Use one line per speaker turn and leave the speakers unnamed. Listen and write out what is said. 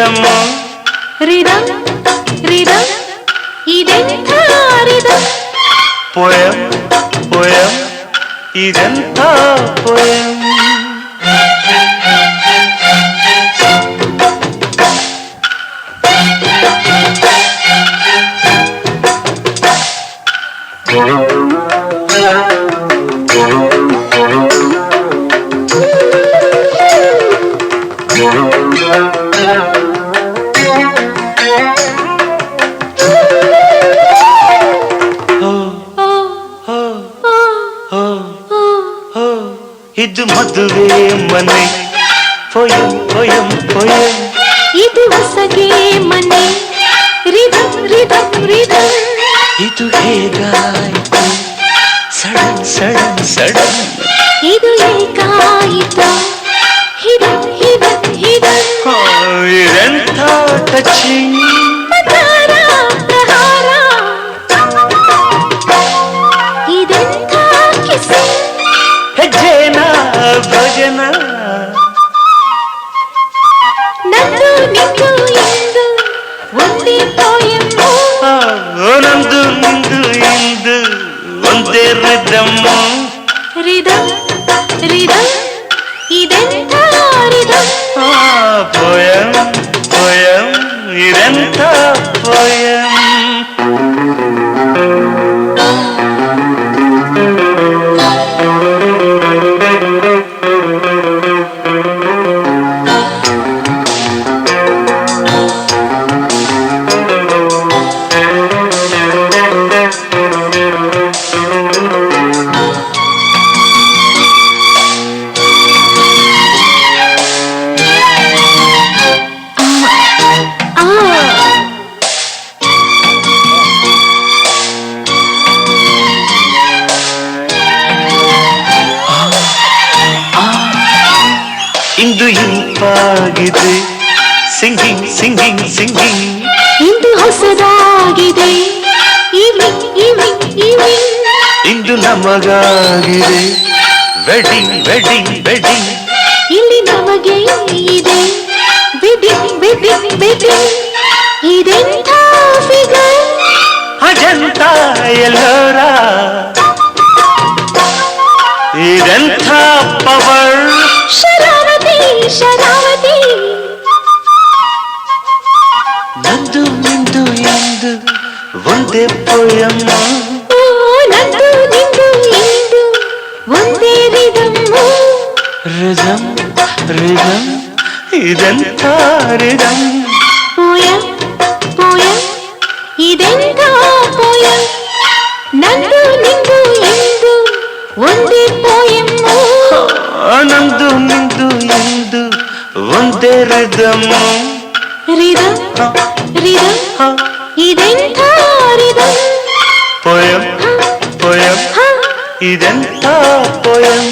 రిధమ్మ rhythm rhythm ఇదెంత rhythm
poem poem ఇదెంత poem Thank
you. ಇದು ಮದುವೆ ಮನೆ ಪೊಯಂ ಪೊಯಂ ಪೊಯಂ
ಇದು ಹೊಸಗೆ ಮನೆ ರಿದಂ ರಿದಂ ರಿದಂ
ಇದು ಹೇಗಾಯಿತು ಸಡನ್ ಸಡನ್ ಸಡನ್
ಇದು ಏಕಾಯಿತು ಹಿಡನ್ ಹಿಡನ್ ಹಿಡನ್
ಇದೆಂಥ ಟಚಿಂಗ್ ಒಂದೊಂದು ಇಂದು ಇಂದು ಒಂದೇ ರಿದಮ್ಮ
ರಿದಮ್ ರಿದಮ್ ಇದೆಂತ ರಿದಮ್
ಪೋಯಂ ಪೋಯಂ ಇದೆಂತ ಇಂಪಾಗಿದೆ ಸಿಂಗಿಂಗ್ ಸಿಂಗಿಂಗ್ ಸಿಂಗಿಂಗ್
ಇಂದು ಹೊಸದಾಗಿದೆ.
ಇಂದು ನಮಗಾಗಿದೆ. Wedding wedding wedding.
ಇಲ್ಲಿ ನಮಗೆ ಇದೆ. Wedding wedding wedding. ಇದೆಂಥ ಫಿಗರ್
ಅಜಂತ ಎಲ್ಲೋರ? ಇದೆಂಥ ಪವರ್
ಶರಾವತಿ ಶರಾವತಿ
ನಂದು ನಿಂದು ಎಂದು ಒಂದೇ ಪೊಯಮ್ಮ
ಓ ನಂದು ನಿಂದು ಇಂದು ಒಂದೇ ರಿದಮ್ಮು
ರಿದಮ್ ರಿದಮ್ ಇದೆಂಥ ರಿದಮ್
పోయం పోయం ಇದೆಂಥ పోయం ನಂದು ನಿಂದು ಇಂದು ಒಂದೇ పోయము
ನಂದು ನಿಂದು ಎಂದು ಒಂದೇ ರಿದಮ್
ರಿದಂ ರಿದಂ ಇದೆಂಥ ರಿದಂ
ಪೊಯಂ ಪೊಯಂ
ಹ
ಇದೆಂಥ ಪೊಯಂ